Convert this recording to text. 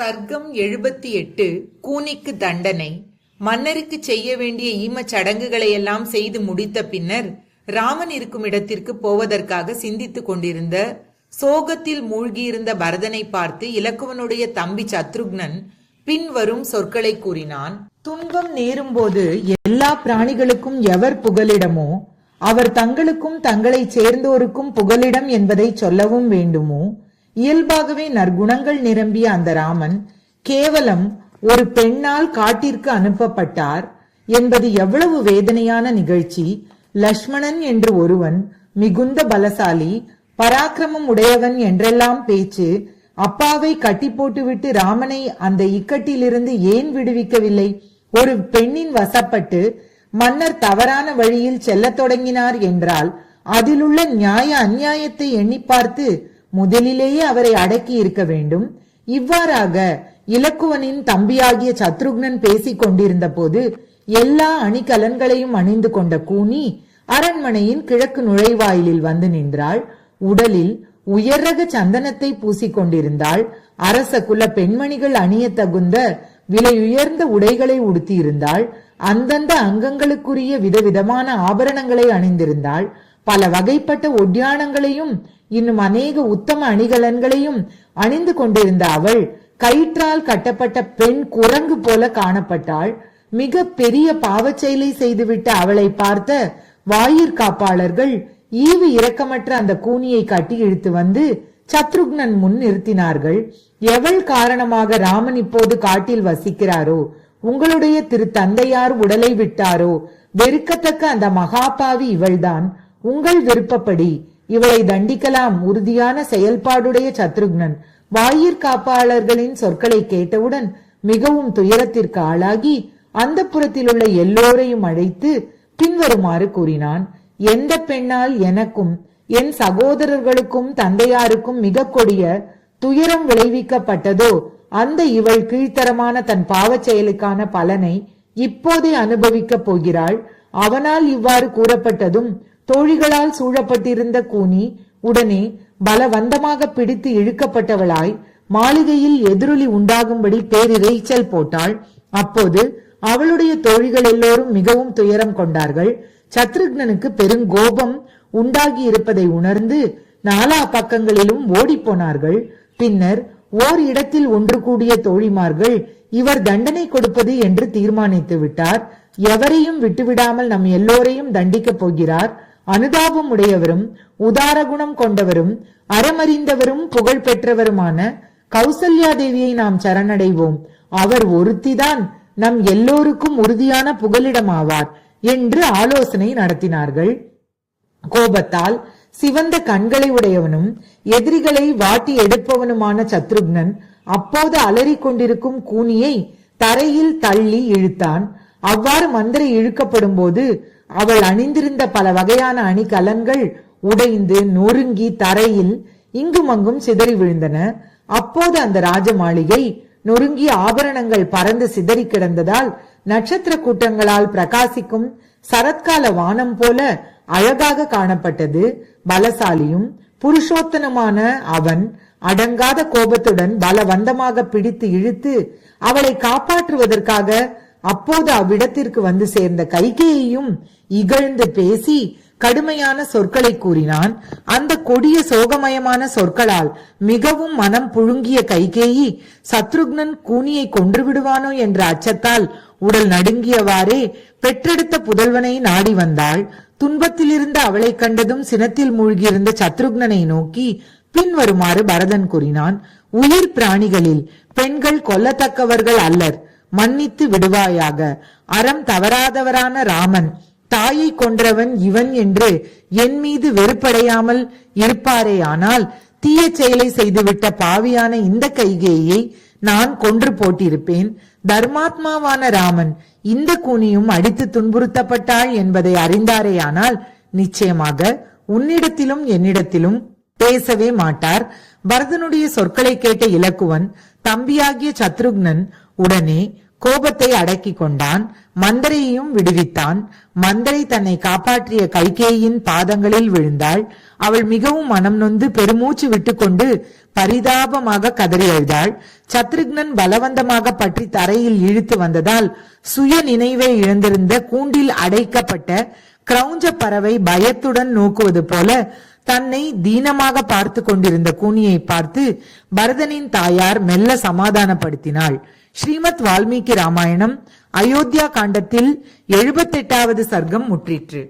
சர்க்கம் எழுபத்தி எட்டு கூனிக்கு தண்டனை. மன்னருக்கு செய்ய வேண்டிய ஈமச் சடங்குகளையெல்லாம் செய்து முடித்த பின்னர் ராமன் இருக்கும் இடத்திற்கு போவதற்காக சிந்தித்துக் கொண்டிருந்த சோகத்தில் மூழ்கியிருந்த பரதனை பார்த்து இலக்குவனுடைய தம்பி சத்ருக்னன் பின்வரும் சொற்களை கூறினான். துன்பம் நேரும்போது எல்லா பிராணிகளுக்கும் எவர் புகலிடமோ அவர் தங்களுக்கும் தங்களைச் சேர்ந்தோருக்கும் புகலிடம் என்பதை சொல்லவும் வேண்டுமோ இயல்பாகவே நற்குணங்கள் நிரம்பிய அந்த ராமன் கேவலம் ஒரு பெண்ணால் காட்டிற்கு அனுப்பப்பட்டார் என்பது எவ்வளவு வேதனையான நிகழ்ச்சி. லக்ஷ்மணன் என்று ஒருவன் மிகுந்த பலசாலி பராக்கிரமம் உடையவன் என்றெல்லாம் பேச்சு அப்பாவை கட்டி போட்டுவிட்டு ராமனை அந்த இக்கட்டிலிருந்து ஏன் விடுவிக்கவில்லை? ஒரு பெண்ணின் வசப்பட்டு மன்னர் தவறான வழியில் செல்லத் தொடங்கினார் என்றால் அதிலுள்ள நியாய அநியாயத்தை எண்ணி பார்த்து முதலிலேயே அவரை அடக்கி இருக்க வேண்டும். இவ்வாறாக இலக்குவனின் தம்பியாகிய சத்ருக்னன் பேசிக் கொண்டிருந்த போது எல்லா அணிகலன்களையும் அணிந்து கொண்ட கூனி அரண்மனையின் கிழக்கு நுழைவாயிலில் வந்து நின்றாள். உடலில் உயர்ரக சந்தனத்தை பூசிக்கொண்டிருந்தாள் அரச குல பெண்மணிகள் அணிய தகுந்த விலையுயர்ந்த உடைகளை உடுத்தியிருந்தாள். அந்தந்த அங்கங்களுக்குரிய விதவிதமான ஆபரணங்களை அணிந்திருந்தாள். பல வகைப்பட்ட ஒட்டியானங்களையும் இன்னும் அநேக உத்தம அணிகலன்களையும் அணிந்து கொண்டிருந்த அவள் கயிற்றால் கட்டப்பட்ட பெண் குரங்கு போல காணப்பட்டாள். மிக பெரிய பாவச் செயலை செய்துவிட்ட அவளை பார்த்த வாயிற் காப்பாளர்கள் ஈவு இரக்கமற்ற அந்த கூனியை கட்டி இழுத்து வந்து சத்ருக்னன் முன் நிறுத்தினார்கள். எவள் காரணமாக ராமன் இப்போது காட்டில் வசிக்கிறாரோ? உங்களுடைய திரு தந்தையார் உடலை விட்டாரோ? வெறுக்கத்தக்க அந்த மகாபாவி இவள்தான். உங்கள் விருப்பப்படி இவளை தண்டிக்கலாம் உறுதியான செயல்பாடுடைய சத்ருக்னன். வாயிற் காப்பாளர்களின் சொற்களை கேட்டவுடன் மிகவும் துயரத்திற்கு ஆளாகி அந்த புறத்தில் உள்ள எல்லோரையும் அழைத்து பின்வருமாறு கூறினான். எந்த பெண்ணால் எனக்கும் என் சகோதரர்களுக்கும் தந்தையாருக்கும் மிக கொடிய துயரம் விளைவிக்கப்பட்டதோ அந்த இவள் கீழ்த்தரமான தன் பாவச் செயலுக்கான பலனை இப்போதே அனுபவிக்கப் போகிறாள். அவனால் இவ்வாறு கூறப்பட்டதும் தோழிகளால் சூழப்பட்டிருந்த கூனி உடனே பலவந்தமாக பிடித்து இழுக்கப்பட்டவளாய் மாளிகையில் எதிரொலி உண்டாகும்படி பேரிரைச்சல் போட்டாள். அப்போது அவளுடைய தோழிகள் எல்லோரும் மிகவும் துயரம் கொண்டார்கள். சத்ருக்னனுக்கு பெருங்கோபம் உண்டாகி இருப்பதை உணர்ந்து நாலா பக்கங்களிலும் ஓடிப்போனார்கள் பின்னர் ஓர் இடத்தில் ஒன்று கூடிய தோழிமார்கள் இவர் தண்டனை கொடுப்பது என்று தீர்மானித்து விட்டார். எவரையும் விட்டுவிடாமல் நம் எல்லோரையும் தண்டிக்கப் போகிறார். அனுதாபம் உடையவரும் உதார குணம் கொண்டவரும் அறமறிந்தவரும் புகழ் பெற்றவருமான கௌசல்யா தேவியை நாம் சரணடைவோம். அவர் ஒருத்திதான் நம் எல்லோருக்கும் உறுதியான புகலிடமாவார் என்று ஆலோசனை நடத்தினார்கள். கோபத்தால் சிவந்த கண்களை உடையவனும் எதிரிகளை வாட்டி எடுப்பவனுமான சத்ருக்னன் அப்போது அலறிக் கொண்டிருக்கும் கூனியை தரையில் தள்ளி இழுத்தான். அவ்வாறு மந்திரை இழுக்கப்படும் போது அவள் அணிந்திருந்த பல வகையான அணிகலன்கள் உடைந்து நொறுங்கி தரையில் இங்குமங்கும் சிதறி விழுந்தன. அப்போது அந்த ராஜ மாளிகை நொறுங்கிய ஆபரணங்கள் பறந்து சிதறி கிடந்ததால் நட்சத்திர கூட்டங்களால் பிரகாசிக்கும் சரத்கால வானம் போல அழகாக காணப்பட்டது. பலசாலியும் புருஷோத்தனமான அவன் அடங்காத கோபத்துடன் பலவந்தமாக பிடித்து இழுத்து அவளை காப்பாற்றுவதற்காக அப்போது அவ்விடத்திற்கு வந்து சேர்ந்த கைகேயையும் இகழ்ந்து பேசி கடுமையான சொற்களை கூறினான். அந்த கொடிய சோகமயமான சொற்களால் மிகவும் மனம் புழுங்கிய கைகேயி சத்ருக்னன் கூனியை கொன்று விடுவானோ என்ற அச்சத்தால் உடல் நடுங்கியவாறே பெற்றெடுத்த புதல்வனை நாடி வந்தாள். துன்பத்திலிருந்து அவளை கண்டதும் சினத்தில் மூழ்கியிருந்த சத்ருக்னனை நோக்கி பின்வருமாறு பரதன் கூறினான். உயிர் பிராணிகளில் பெண்கள் கொல்லத்தக்கவர்கள் அல்லர். மன்னித்து விடுவாயாக. அறம் தவறாதவரான ராமன் தாயை கொன்றவன் இவன் என்று என் மீது வெறுப்படையாமல் இருப்பாரேயானால் தீய செயலை செய்துவிட்ட பாவியான இந்த கைகேயை நான் கொன்று போட்டிருப்பேன். தர்மாத்மாவான ராமன் இந்த கூனியும் அடித்து துன்புறுத்தப்பட்டாள் என்பதை அறிந்தாரேயானால் நிச்சயமாக உன்னிடத்திலும் என்னிடத்திலும் பேசவே மாட்டார். பரதனுடைய சொற்களை கேட்ட இலக்குவன் தம்பியாகிய சத்ருக்னன் உடனே கோபத்தை அடக்கி கொண்டான். மந்தரையையும் விடுவித்தான். மந்தரை தன்னை காப்பாற்றிய கைகேயின் பாதங்களில் விழுந்தாள். அவள் மிகவும் மனம் நொந்து பெருமூச்சு விட்டுக்கொண்டு பரிதாபமாக கதறி அழுதாள். சத்ருக்னன் பலவந்தமாக பற்றி தரையில் இழுத்து வந்ததால் சுய நினைவை இழந்திருந்த கூண்டில் அடைக்கப்பட்ட கிரௌஞ்ச பறவை பயத்துடன் நோக்குவது போல தன்னை தீனமாக பார்த்து கொண்டிருந்த கூனியை பார்த்து பரதனின் தாயார் மெல்ல சமாதானப்படுத்தினாள். ஸ்ரீமத் வால்மீகி ராமாயணம் அயோத்தியா காண்டத்தில் எழுபத்தெட்டாவது சர்க்கம் முற்றிற்று.